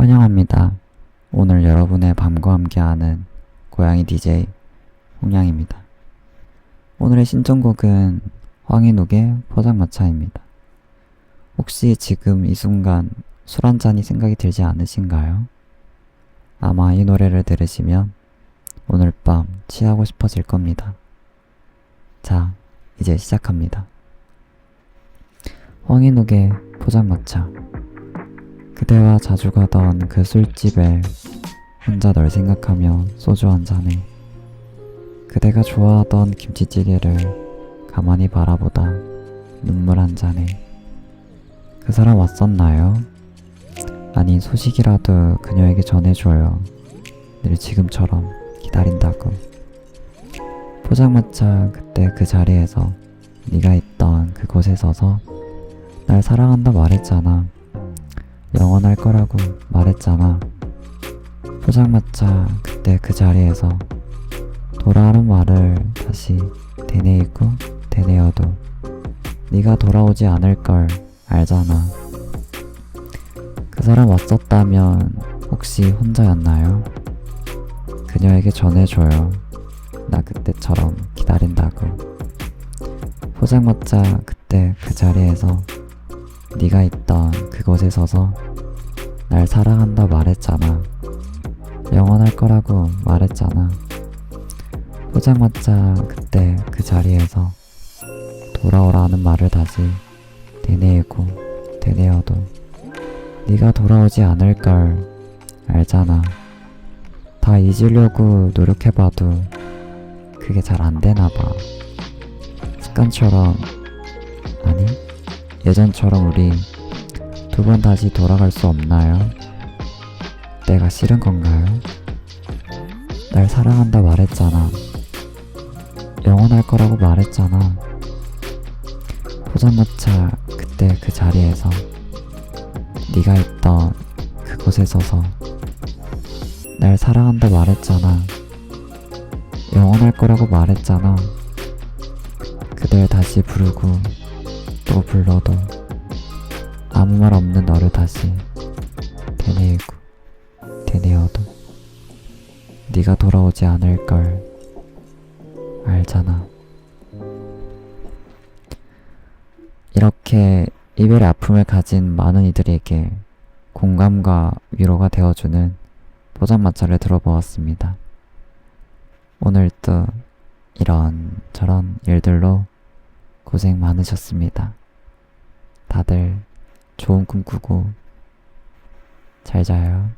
환영합니다. 오늘 여러분의 밤과 함께하는 고양이 DJ 홍양입니다. 오늘의 신청곡은 황인욱의 포장마차입니다. 혹시 지금 이 순간 술 한 잔이 생각이 들지 않으신가요? 아마 이 노래를 들으시면 오늘 밤 취하고 싶어질 겁니다. 자, 이제 시작합니다. 황인욱의 포장마차 그대와 자주 가던 그 술집에 혼자 널 생각하며 소주 한 잔에 그대가 좋아하던 김치찌개를 가만히 바라보다 눈물 한 잔에 그 사람 왔었나요? 아니 소식이라도 그녀에게 전해줘요. 늘 지금처럼 기다린다고. 포장마차 그때 그 자리에서 네가 있던 그곳에 서서 날 사랑한다 말했잖아. 영원할 거라고 말했잖아. 포장마차 그때 그 자리에서 돌아오는 말을 다시 되뇌이고 되뇌어도 네가 돌아오지 않을 걸 알잖아. 그 사람 왔었다면 혹시 혼자였나요? 그녀에게 전해줘요. 나 그때처럼 기다린다고. 포장마차 그때 그 자리에서 네가 있던 그곳에 서서 날 사랑한다 말했잖아. 영원할 거라고 말했잖아. 포장마차 그때 그 자리에서 돌아오라는 말을 다시 되뇌이고 되뇌어도 네가 돌아오지 않을 걸 알잖아. 다 잊으려고 노력해봐도 그게 잘 안 되나 봐. 습관처럼 예전처럼 우리 두 번 다시 돌아갈 수 없나요? 내가 싫은 건가요? 날 사랑한다 말했잖아. 영원할 거라고 말했잖아. 포장마차 그때 그 자리에서 네가 있던 그곳에 서서 날 사랑한다 말했잖아. 영원할 거라고 말했잖아. 그댈 다시 부르고 또 불러도 아무 말 없는 너를 다시 되뇌이고 되뇌어도 네가 돌아오지 않을 걸 알잖아. 이렇게 이별의 아픔을 가진 많은 이들에게 공감과 위로가 되어주는 포장마차를 들어보았습니다. 오늘도 이런 저런 일들로 고생 많으셨습니다. 다들 좋은 꿈 꾸고 잘 자요.